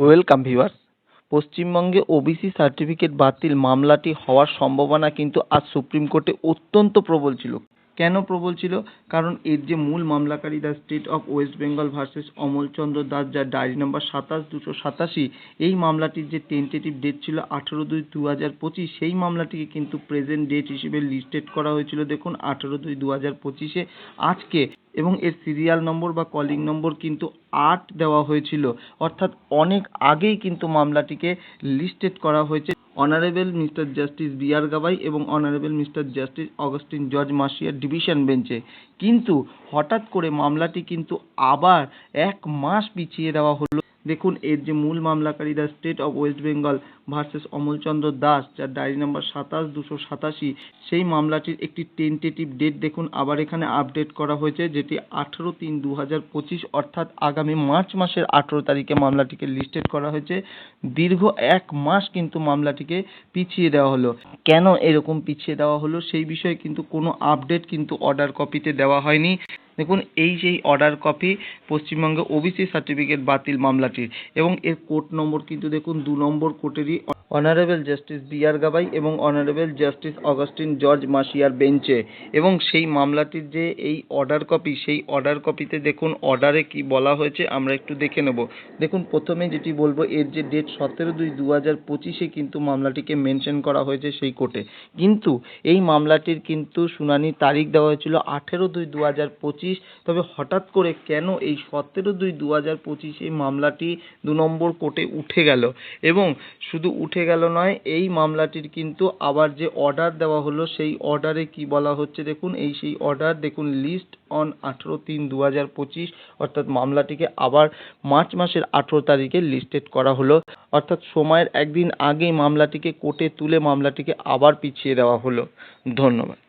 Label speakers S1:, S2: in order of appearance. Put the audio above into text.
S1: Welcome viewers পশ্চিমবঙ্গে OBC certificate বাতিল মামলাটি হওয়ার সম্ভাবনা কিন্তু আজ সুপ্রিম কোর্টে অত্যন্ত প্রবল ছিল। কেন প্রবল ছিল? কারণ এর যে মূল মামলাকারী the state of West Bengal versus Amalchandra Das যার ডায়েরি নাম্বার সাতাশ দুশো সাতাশি, এই মামলাটির যে টেন্টেটিভ ডেট ছিল আঠেরো দুই দু হাজার পঁচিশ, সেই মামলাটিকে কিন্তু প্রেজেন্ট ডেট হিসেবে লিস্টেড করা হয়েছিল। দেখুন, আঠেরো দুই দু হাজার পঁচিশে আজকে এবং এর সিরিয়াল নম্বর বা কলিং নম্বর কিন্তু আট দেওয়া হয়েছিল। অর্থাৎ অনেক আগেই কিন্তু মামলাটিকে লিস্টেড করা হয়েছে। Honourable mister justice B R Gavai এবং honourable mister justice Augustine George মাসিয়ার division বেঞ্চে কিন্তু হঠাৎ করে মামলাটি কিন্তু আবার এক মাস পিছিয়ে দেওয়া হলো। দেখুন, এর যে মূল মামলাকারী the state of West Bengal versus Amalchandra Das, যার ডায়েরি নাম্বার সাতাশ, দুশো সাতাশি, সেই মামলাটির একটি টেন্টেটিভ ডেট দেখুন, আবার এখানে আপডেট করা হয়েছে, যেটি আঠেরো তিন দু হাজার পঁচিশ, অর্থাৎ আগামী মার্চ মাসের আঠেরো তারিখে মামলাটিকে লিস্টেড করা হয়েছে। দীর্ঘ এক মাস কিন্তু মামলাটিকে পিছিয়ে দেওয়া হলো। কেন এরকম পিছিয়ে দেওয়া হলো, সেই বিষয়ে কিন্তু কোনো আপডেট কিন্তু অর্ডার কপিতে দেওয়া হয়নি। দেখুন, এই সেই অর্ডার কপি পশ্চিমবঙ্গে ওবিসি সার্টিফিকেট বাতিল মামলাটির এবং এর কোর্ট নম্বর কিন্তু দেখুন, দু number কোর্টেরই honourable justice B R Gavai এবং অনারেবল জাস্টিস অগাস্টিন জর্জ মাসিয়ার বেঞ্চে। এবং সেই মামলাটির যে এই অর্ডার কপি সেই অর্ডার কপিতে দেখুন অর্ডারে কি বলা হয়েছে, আমরা একটু দেখে নেব। দেখুন, প্রথমে যেটি বলব, এর যে ডেট সতেরো দুই দু হাজার পঁচিশে কিন্তু মামলাটিকে মেনশন করা হয়েছে সেই কোর্টে। কিন্তু এই মামলাটির কিন্তু শুনানির তারিখ দেওয়া হয়েছিল আঠেরো দুই দু হাজার পঁচিশ। তবে হঠাৎ করে কেন এই সতেরো দুই দু হাজার পঁচিশে মামলাটি দু নম্বর কোর্টে উঠে গেল? এবং শুধু উঠে গেল নয়, এই মামলাটির কিন্তু আবার যে অর্ডার দেওয়া হলো, সেই অর্ডারে কি বলা হচ্ছে দেখুন? এই সেই অর্ডার দেখুন লিস্ট অন আঠেরো তিন দু হাজার পঁচিশ, অর্থাৎ মামলাটিকে আবার মার্চ মাসের আঠেরো তারিখে লিস্টেড করা হলো। অর্থাৎ সময়ের একদিন আগেই মামলাটিকে কোর্টে তুলে মামলাটিকে আবার পিছিয়ে দেওয়া হলো। ধন্যবাদ।